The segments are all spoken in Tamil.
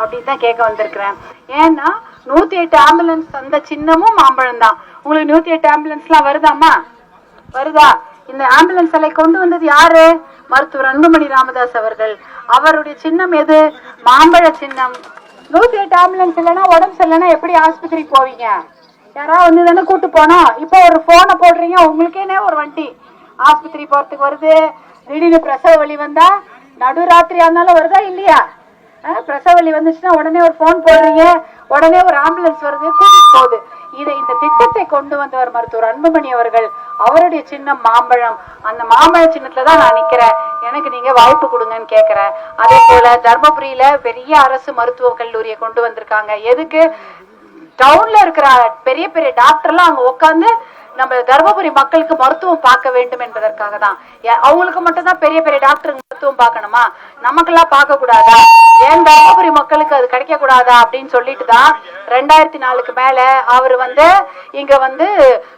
அப்படின்னு தான் கேட்க வந்திருக்கிறேன். ஏன்னா நூத்தி எட்டு ஆம்புலன்ஸ் அந்த சின்னமும் மாம்பழம் தான். உங்களுக்கு நூத்தி எட்டு ஆம்புலன்ஸ்லாம் வருதாம்மா? வருதா? இந்த ஆம்புலன்ஸ் அலை கொண்டு வந்தது யாரு? மருத்துவர் அன்புமணி ராமதாஸ் அவர்கள். அவருடைய சின்னம் எது? மாம்பழ சின்னம். நூத்தி எட்டு ஆம்புலன்ஸ் இல்லைன்னா உடம்பு சரியில்லைன்னா எப்படி ஆஸ்பத்திரிக்கு போவீங்க? யாராவது வந்து தானே கூட்டு போனோம் இப்போ ஒரு போனை போடுறீங்க உங்களுக்கேனே ஒரு வண்டி? ஆஸ்பத்திரி போறதுக்கு வருது. திடீர்னு பிரசவ வலி வந்தா நடுராத்திரியா இருந்தாலும் வருதா இல்லையா? பிரசவலி பிரசவ வலி வந்துச்சுன்னா உடனே ஒரு போன் போடுறீங்க. உடனே ஒரு ஆம்புலன்ஸ் வருது கூட்டிட்டு போகுது. இதை இந்த திட்டத்தை கொண்டு வந்தவர் மருத்துவர் அன்புமணி அவர்கள் அவருடைய சின்னம் மாம்பழம். அந்த மாம்பழ சின்னத்துல தான் நான் நிக்கிறேன். எனக்கு நீங்க வாய்ப்பு கொடுங்கன்னு கேக்குறேன். அதே போல தர்மபுரியில பெரிய அரசு மருத்துவ கல்லூரியை கொண்டு வந்திருக்காங்க. எதுக்கு? டவுன்ல இருக்கிற பெரிய பெரிய டாக்டர்லாம் அங்க உட்காந்து நம்ம தருமபுரி மக்களுக்கு மருத்துவம் பார்க்க வேண்டும் என்பதற்காக தான் அவங்களுக்கு மட்டும் தான் பெரிய பெரிய டாக்டர் மருத்துவம் பார்க்கணுமா? நமக்கெல்லாம் பார்க்க கூடாதா ஏன் தருமபுரி மக்களுக்கு அது கிடைக்க கூடாதா அப்படின்னு சொல்லிட்டு தான் ரெண்டாயிரத்தி நாலுக்கு மேல அவர் வந்து இங்க வந்து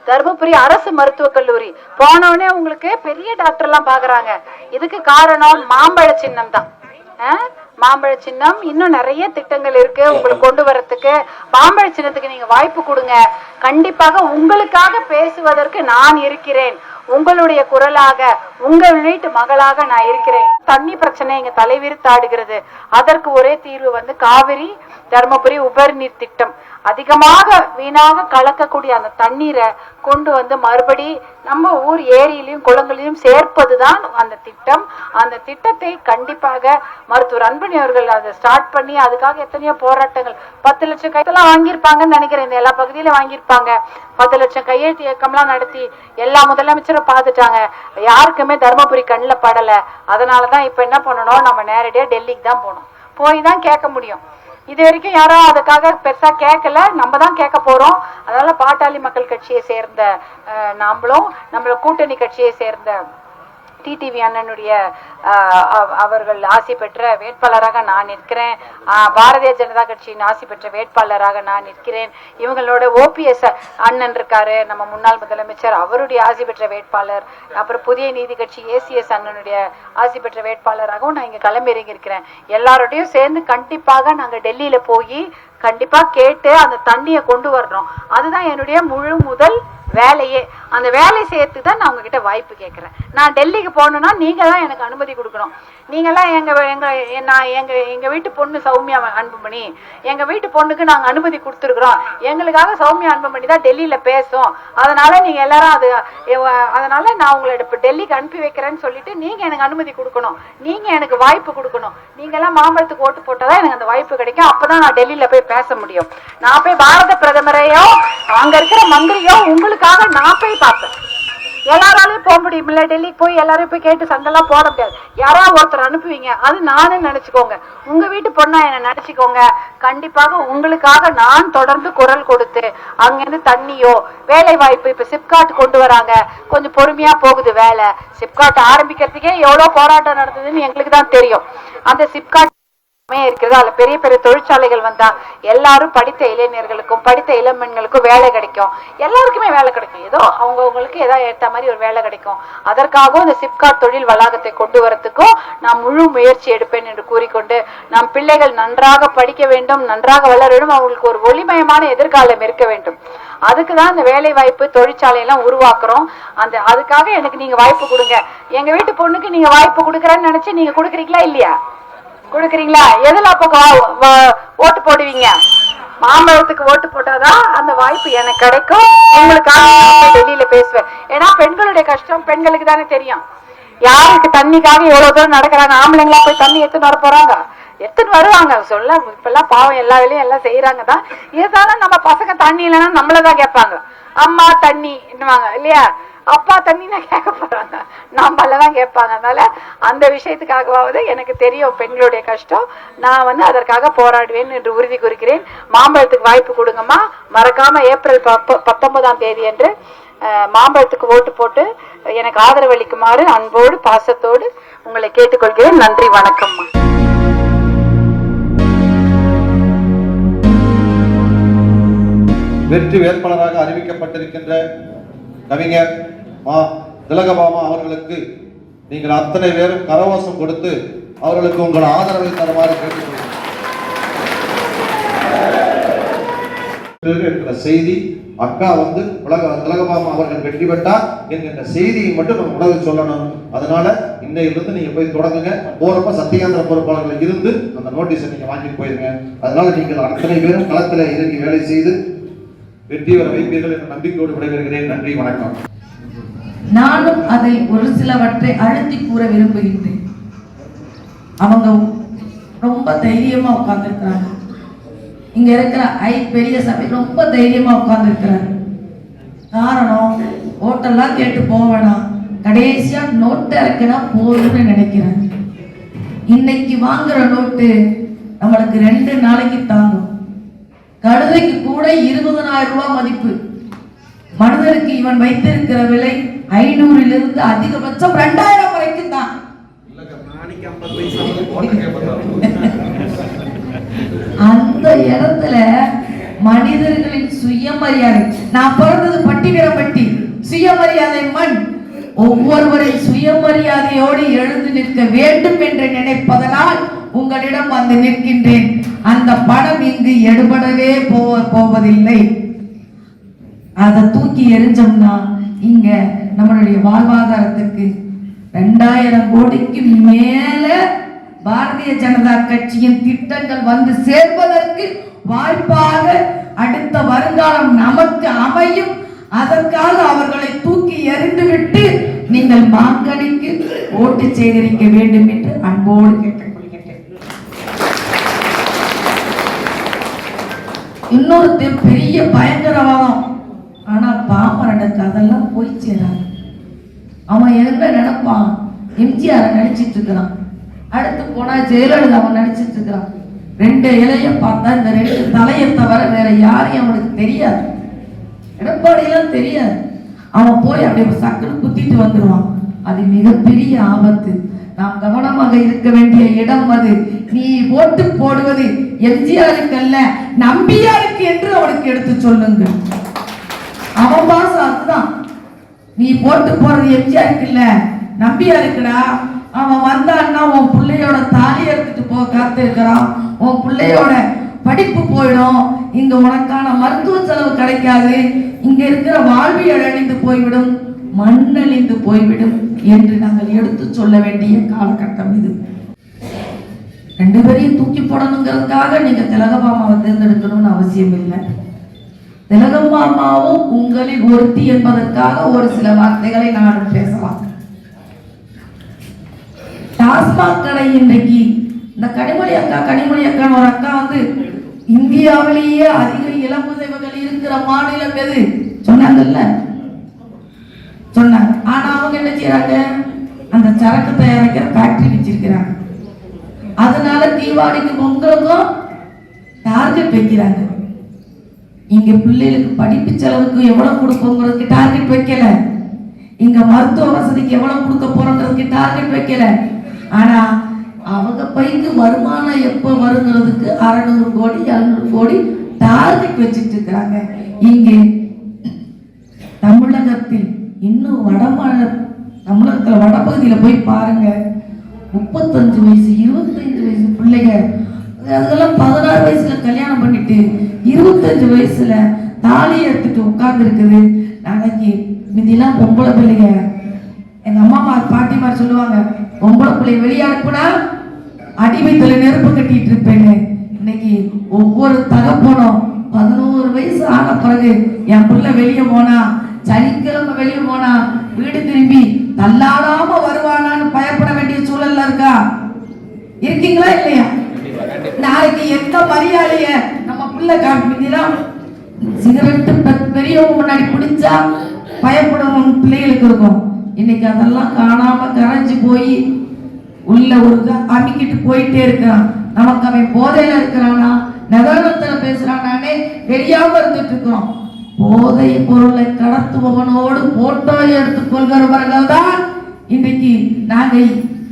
தருமபுரி அரசு மருத்துவக் கல்லூரி. போனவொடனே உங்களுக்கு பெரிய டாக்டர் எல்லாம் பாக்குறாங்க இதுக்கு காரணம் மாம்பழ சின்னம் தான் மாம்பழ சின்னம் இன்னும் நிறைய திட்டங்கள் இருக்கு உங்களுக்கு கொண்டு வரத்துக்கு. மாம்பழ சின்னத்துக்கு நீங்க வாய்ப்பு கொடுங்க. கண்டிப்பாக உங்களுக்காக பேசுவதற்கு நான் இருக்கிறேன். உங்களுடைய குரலாக உங்கள் வீட்டு மகளாக நான் இருக்கிறேன். தண்ணி பிரச்சனை எங்க தலைவிரித்தாடுகிறது அதற்கு ஒரே தீர்வு வந்து காவிரி தருமபுரி உபரிநீர் திட்டம். அதிகமாக வீணாக கலக்கக்கூடிய அந்த தண்ணீரை கொண்டு வந்து மறுபடி நம்ம ஊர் ஏரியிலையும் குளங்களிலும் சேர்ப்பதுதான் அந்த திட்டம். அந்த திட்டத்தை கண்டிப்பாக மருத்துவர் அன்பணி அவர்கள் அதை ஸ்டார்ட் பண்ணி அதுக்காக எத்தனையோ போராட்டங்கள் பத்து லட்சம் கையெழுத்தெல்லாம் வாங்கியிருப்பாங்கன்னு நினைக்கிறேன். இந்த எல்லா பகுதியிலும் வாங்கியிருப்பாங்க. பத்து லட்சம் கையெழுத்து இயக்கம்லாம் நடத்தி எல்லா முதலமைச்சரும் பார்த்துட்டாங்க. யாருக்குமே தருமபுரி கண்ணில் படலை. அதனாலதான் இப்ப என்ன பண்ணணும்? நம்ம நேரடியாக டெல்லிக்கு தான் போகணும். போய் தான் கேட்க முடியும். இது வரைக்கும் யாரும் அதுக்காக பெருசா கேட்கல நம்ம தான் கேட்க போறோம். அதனால பாட்டாளி மக்கள் கட்சியை சேர்ந்த அஹ், நாமளும் நம்மள கூட்டணி கட்சியை சேர்ந்த டிடிவி அண்ணனுடைய அவர்கள் ஆசி பெற்ற வேட்பாளராக நான் நிற்கிறேன். பாரதிய ஜனதா கட்சியின் ஆசி பெற்ற வேட்பாளராக நான் நிற்கிறேன். இவங்களோட ஓபிஎஸ் அண்ணன் இருக்காரு நம்ம முன்னாள் முதலமைச்சர். அவருடைய ஆசி பெற்ற வேட்பாளர். அப்புறம் புதிய நீதி கட்சி ஏசிஎஸ் அண்ணனுடைய ஆசி பெற்ற வேட்பாளராகவும் நான் இங்க களமிறங்கி இருக்கிறேன். எல்லாரோடையும் சேர்ந்து கண்டிப்பாக நாங்க டெல்லியில போய் கண்டிப்பா கேட்டு அந்த தண்ணியை கொண்டு வரணும். அதுதான் என்னுடைய முழு முதல் வேலையே. அந்த வேலை செய்யறதுக்கு தான் நான் உங்ககிட்ட வாய்ப்பு கேட்கறேன். நான் டெல்லிக்கு போகணும்னா நீங்க தான் எனக்கு அனுமதி கொடுக்கணும். நீங்களாம் எங்க எங்க நான் எங்க எங்க வீட்டு பொண்ணு சௌமியா அன்புமணி. எங்க வீட்டு பொண்ணுக்கு நாங்க அனுமதி கொடுத்துருக்குறோம். எங்களுக்காக சௌமியா அன்புமணி தான் டெல்லியில பேசும். அதனால நீங்க எல்லாரும் அது அதனால் அதனால நான் உங்களை இப்ப டெல்லிக்கு அனுப்பி வைக்கிறேன்னு சொல்லிட்டு நீங்க எனக்கு அனுமதி கொடுக்கணும். நீங்க எனக்கு வாய்ப்பு கொடுக்கணும். நீங்க எல்லாம் மாம்பழத்துக்கு ஓட்டு போட்டாதான் எனக்கு அந்த வாய்ப்பு கிடைக்கும். அப்பதான் நான் டெல்லியில போய் பேச முடியும். நான் போய் பாரத பிரதமரையோ அங்க இருக்கிற மந்திரியோ உங்களுக்காக நான் போய் பார்ப்பேன் எல்லாராலையும் போக முடியுமில்ல டெல்லிக்கு போய் எல்லாரையும் போய் கேட்டு சண்டெல்லாம் போட முடியாது. யாராவது ஒருத்தர் அனுப்புவீங்க. அது நானே நினைச்சுக்கோங்க. உங்க வீட்டு பொண்ணா என்ன நினைச்சுக்கோங்க. கண்டிப்பாக உங்களுக்காக நான் தொடர்ந்து குரல் கொடுத்து அங்கிருந்து தண்ணியோ வேலை வாய்ப்பு இப்ப சிப்காட் கொண்டு வராங்க. கொஞ்சம் பொறுமையா போகுது வேலை. சிப்காட் ஆரம்பிக்கிறதுக்கே எவ்வளவு போராட்டம் நடந்ததுன்னு எங்களுக்கு தான் தெரியும். அந்த சிப்காட் இருக்கிறது? அதுல பெரிய பெரிய தொழிற்சாலைகள் வந்தா எல்லாரும் படித்த இளைஞர்களுக்கும் படித்த இளம்பெண்களுக்கும் வேலை கிடைக்கும். எல்லாருக்குமே வேலை கிடைக்கும். ஏதோ அவங்கவுங்களுக்கு ஏதோ ஏத்த மாதிரி ஒரு வேலை கிடைக்கும். அதற்காகவும் இந்த சிப்காட் தொழில் வளாகத்தை கொண்டு வரத்துக்கும் நான் முழு முயற்சி எடுப்பேன் என்று கூறிக்கொண்டு நம் பிள்ளைகள் நன்றாக படிக்க வேண்டும் நன்றாக வளர வேண்டும். அவங்களுக்கு ஒரு ஒளிமயமான எதிர்காலம் இருக்க வேண்டும். அதுக்கு தான் இந்த வேலை வாய்ப்பு தொழிற்சாலை எல்லாம் உருவாக்குறோம். அந்த அதுக்காக எனக்கு நீங்க வாய்ப்பு கொடுங்க. எங்க வீட்டு பொண்ணுக்கு நீங்க வாய்ப்பு கொடுக்குறேன்னு நினைச்சு நீங்க கொடுக்குறீங்களா இல்லையா? கொடுக்குறீங்களா? எதுல அப்போ ஓட்டு போடுவீங்க? மாம்பழத்துக்கு ஓட்டு போட்டாதான் அந்த வாய்ப்பு எனக்கு கிடைக்கும். உங்களுக்காக நான் டெல்லியில பேசுவேன். ஏன்னா பெண்களுடைய கஷ்டம் பெண்களுக்கு தானே தெரியும். யாருக்கு தண்ணிக்காக எவ்வளவு தூரம் நடக்கிறாங்க? ஆம்பளைங்களா போய் தண்ணி எடுத்துன்னு வர போறாங்க? எடுத்துன்னு வருவாங்க. சொல்ல இப்பெல்லாம் பாவம் எல்லா வேலையும் எல்லாம் செய்யறாங்க தான். இருந்தாலும் நம்ம பசங்க தண்ணி இல்லைன்னா நம்மளதான் கேட்பாங்க. அம்மா தண்ணி இல்லையா? அப்பா தண்ணினா கேட்க போறாங்க. நம்மள தான் கேட்பாங்க. அதனால அந்த விஷயத்துக்காகவாவது எனக்கு தெரியும் பெண்களுடைய கஷ்டம். நான் வந்து அதற்காக போராடுவேன் என்று உறுதி கூறுகிறேன். மாம்பழத்துக்கு வாய்ப்பு கொடுங்கம்மா. மறக்காம ஏப்ரல் பத்தொன்பதாம் தேதி என்று மாம்பழத்துக்கு ஓட்டு போட்டு எனக்கு ஆதரவு அளிக்குமாறு அன்போடு பாசத்தோடு உங்களை கேட்டுக்கொள்கிறேன். நன்றி வணக்கம்மா. வெற்றி வேட்பாளராக அறிவிக்கப்பட்டிருக்கின்ற கவிஞர் மா திலகபாமா அவர்களுக்கு நீங்கள் அத்தனை பேரும் கரவாசம் கொடுத்து அவர்களுக்கு உங்கள் ஆதரவை தருமாறு கேட்டுக்கொள்கிறேன். செய்தி அக்கா வந்து உலக திலகபாமா அவர்கள் வெற்றி பெற்றா என்கின்ற செய்தியை மட்டும் நம்ம உலகில் சொல்லணும். அதனால இன்னையிலிருந்து நீங்க போய் தொடங்குங்க. போறப்ப சத்தியாந்திர பொறுப்பாளர்கள் இருந்து அந்த நோட்டீஸை நீங்க வாங்கிட்டு போயிருங்க. அதனால நீங்கள் அத்தனை பேரும் களத்தில் இறங்கி வேலை செய்து வெற்றி வர வைப்பீர்கள் என்ற நம்பிக்கையோடு விடைபெறுகிறேன். நன்றி வணக்கம். நானும் அதை ஒரு சிலவற்றை அழுத்தி கூற விரும்புகின்றேன். அவங்க ரொம்ப தைரியமா உட்கார்ந்துருக்கிறாங்க. இங்க இருக்கிற ஐ பெரிய சபை ரொம்ப தைரியமா உட்கார்ந்துருக்கிறாங்க காரணம் ஓட்டெல்லாம் கேட்டு போவேணாம் கடைசியா நோட்டு இறக்கினா போதும்னு நினைக்கிறேன் இன்னைக்கு வாங்குற நோட்டு நம்மளுக்கு ரெண்டு நாளைக்கு தாங்கும். கழுதைக்கு கூட இருபதனாயிரம் ரூபாய் மதிப்பு. மனிதனுக்கு இவன் வைத்திருக்கிற விலை ஐநூறிலிருந்து அதிகபட்சம் ரெண்டாயிரம் வரைக்கும் தான். அந்த இடத்துல மனிதர்களின் சுயமரியாதை நான் பிறந்தது பட்டிவீரப்பட்டி சுயமரியாதை மண். ஒவ்வொருவரை சுயமரியாதையோடு எழுந்து நிற்க வேண்டும் என்று நினைப்பதனால் உங்களிடம் வந்து நிற்கின்றேன். அந்த பணம் இங்கு எடுபடவே போவ போவதில்லை. அதை தூக்கி எரிஞ்சோம்னா இங்க நம்மளுடைய வாழ்வாதாரத்துக்கு ரெண்டாயிரம் கோடிக்கு மேல பாரதிய ஜனதா கட்சியின் திட்டங்கள் வந்து சேர்வதற்கு வாய்ப்பாக அடுத்த வருங்காலம் நமக்கு அமையும். அதற்காக அவர்களை தூக்கி எறிந்துவிட்டு நீங்கள் மாங்கனிக்கு ஓட்டு சேகரிக்க வேண்டும் என்று அன்போடு கேட்டுக்கொள்கிறேன் இன்னொரு பெரிய பயங்கரவாதம். ஆனால் பாமரனுக்கு அதெல்லாம் போய் சேராது. அவன் என்ன நினைப்பான்? எம்ஜிஆர் நினைச்சிட்டு இருக்கிறான் அடுத்து போனா ஜெயலலிதா அவன் நினைச்சிட்டு இருக்கிறான் ரெண்டு இலைய பார்த்தா இந்த ரெண்டு தலையை தவிர வேற யாரையும் அவனுக்கு தெரியாது. எடப்பாடியெல்லாம் தெரியாது. அவன் போய் அப்படியே ஒரு சக்குன்னு குத்திட்டு வந்துடுவான் அது மிகப்பெரிய ஆபத்து. நாம் கவனமாக இருக்க வேண்டிய இடம் அது. நீ ஓட்டு போடுவது எம்ஜிஆருக்கு அல்ல நம்பியாருக்கு என்று அவனுக்கு எடுத்து சொல்லுங்கள். அவன் பாசம் அதுதான். நீ போட்டு போறது எம்ஜிஆருக்கு இல்ல நம்பியா இருக்குடா? அவன் வந்தான்னா உன் பிள்ளையோட தாலி எடுத்துட்டு போக காத்திருக்கிறான் உன் பிள்ளையோட படிப்பு போயிடும். இங்க உனக்கான மருத்துவ செலவு கிடைக்காது. இங்க இருக்கிற வாழ்வியல் அழிந்து போய்விடும். மண்ணழிந்து போய்விடும் என்று நாங்கள் எடுத்து சொல்ல வேண்டிய காலகட்டம் இது. ரெண்டு பேரையும் தூக்கி போடணுங்கிறதுக்காக நீங்க திலகபாமாவை தேர்ந்தெடுக்கணும்னு அவசியம் இல்லை திலகம்மாவும் உங்களில் ஒருத்தி என்பதற்காக ஒரு சில வார்த்தைகளை நானும் பேசலாம். டாஸ்மாக் கடை இன்றைக்கு இந்த கனிமொழி அக்கா கனிமொழி அக்கான ஒரு அக்கா வந்து இந்தியாவிலேயே அதிக இளமுதைவுகள் இருக்கிற மாநிலம் எது? சொன்னாங்கல்ல? சொன்னாங்க. ஆனா அவங்க என்ன செய்யறாங்க? அந்த சரக்கு தயாரிக்கிற ஃபேக்டரி வச்சிருக்கிறாங்க. அதனால தீபாவளிக்கு பொங்கலுக்கும் டார்கெட் வைக்கிறாங்க. இங்க பிள்ளைகளுக்கு படிப்பு செலவுக்கு எவ்வளவு கொடுப்போங்கிறதுக்கு டார்கெட் வைக்கல. இங்க மருத்துவ வசதிக்கு எவ்வளவு கொடுக்க போறோங்கிறதுக்கு டார்கெட் வைக்கல. ஆனா அவங்க பைக்கு வருமானம் எப்போ வருங்கிறதுக்கு அறநூறு கோடி எழுநூறு கோடி டார்கெட் வச்சுட்டு இருக்கிறாங்க. இங்கே தமிழகத்தில் இன்னும் வடமாநில தமிழகத்துல வடபகுதியில போய் பாருங்க. முப்பத்தஞ்சு வயசு இருபத்தஞ்சு வயசு பிள்ளைங்க அதெல்லாம் பதினாறு வயசுல கல்யாணம் பண்ணிட்டு இருபத்தஞ்சு வயசுல தாலி எடுத்துட்டு உட்கார்ந்து இருக்குது நாளைக்கு மிதிலாம் பொம்பளை பிள்ளைங்க. எங்க அம்மாமார் பாட்டிமார் சொல்லுவாங்க பொம்பளை பிள்ளைய வெளியே அனுப்புனா அடிமைத்துல நெருப்பு கட்டிட்டு இருப்பேன்னு. இன்னைக்கு ஒவ்வொரு தகப்பனும் பதினோரு வயசு ஆன பிறகு என் பிள்ளை வெளியே போனா சனிக்கிழமை வெளியே போனா வீடு திரும்பி தள்ளாடாம வருவானான்னு பயப்பட வேண்டிய சூழல்ல இருக்கா? இருக்கீங்களா இல்லையா? நாளைக்கு எந்த மரியாதைய கண்ணுல பிள்ளை காமிக்கலாம் சிகரெட்டு பெ- பெரியவங்க முன்னாடி குடிச்சா பயப்படணும் பிள்ளைகளுக்கு இருக்கும். இன்னைக்கு அதெல்லாம் காணாம கரைஞ்சு போய் உள்ள ஒரு அமைக்கிட்டு போயிட்டே இருக்கான். நமக்கு அவன் போதையில இருக்கிறானா? நகரத்துல பேசுறானானே? தெரியாம இருந்துட்டு இருக்கிறோம் போதை பொருளை கடத்துபவனோடு போட்டோ எடுத்துக் கொள்கிறவர்கள் தான் இன்னைக்கு நாங்க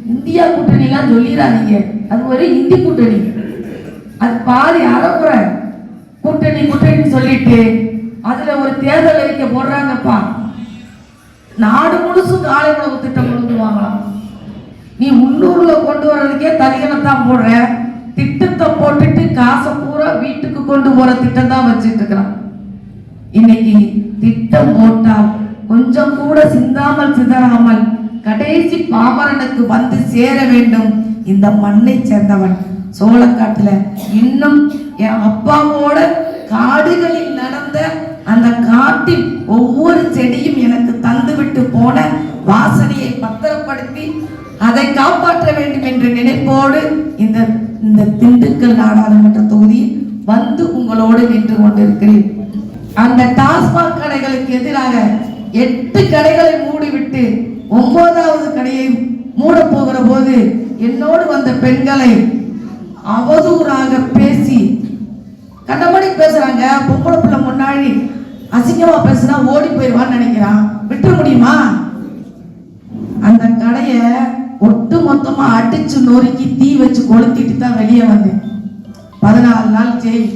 இந்தியா கூட்டணி எல்லாம் சொல்லிடாதீங்க. அது ஒரு இந்தி கூட்டணி. அது பாதி அறப்புற கூட்டணி கூட்டணி சொல்லிட்டு அதுல ஒரு தேர்தல் அறிக்கை போடுறாங்கப்பா. நாடு முழுசும் காலை உணவு திட்டம் கொண்டு வாங்கலாம் நீ உள்ளூர்ல கொண்டு வர்றதுக்கே தனியனத்தான் போடுற. திட்டத்தை போட்டுட்டு காசை பூரா வீட்டுக்கு கொண்டு போற திட்டம் தான் வச்சுட்டு இருக்கிறான். இன்னைக்கு திட்டம் போட்டால் கொஞ்சம் கூட சிந்தாமல் சிதறாமல் கடைசி பாமரனுக்கு வந்து சேர வேண்டும். இந்த மண்ணை சேர்ந்தவன் சோழக்காட்டுல இன்னும் என் அப்பாவோட காடுகளில் நடந்த அந்த காட்டில் ஒவ்வொரு செடியும் எனக்கு தந்துவிட்டு போன வாசனையை பத்திரப்படுத்தி அதை காப்பாற்ற வேண்டும் என்ற நினைப்போடு இந்த இந்த திண்டுக்கல் நாடாளுமன்ற தொகுதியில் வந்து உங்களோடு நின்று கொண்டிருக்கிறேன். அந்த டாஸ்மாக் கடைகளுக்கு எதிராக எட்டு கடைகளை மூடிவிட்டு ஒன்பதாவது கடையை மூட போகிற போது என்னோடு வந்த பெண்களை அவதூறாக பேசி கண்டபடி பேசுறாங்க. பொம்பளை பிள்ளை முன்னாடி அசிங்கமா பேசுனா ஓடி போயிடுவான்னு நினைக்கிறான். விட்டுற முடியுமா? அந்த கடைய ஒட்டு மொத்தமா அடிச்சு நொறுக்கி தீ வச்சு கொளுத்திட்டு தான் வெளியே வந்தேன். பதினாலு நாள் ஜெயில்.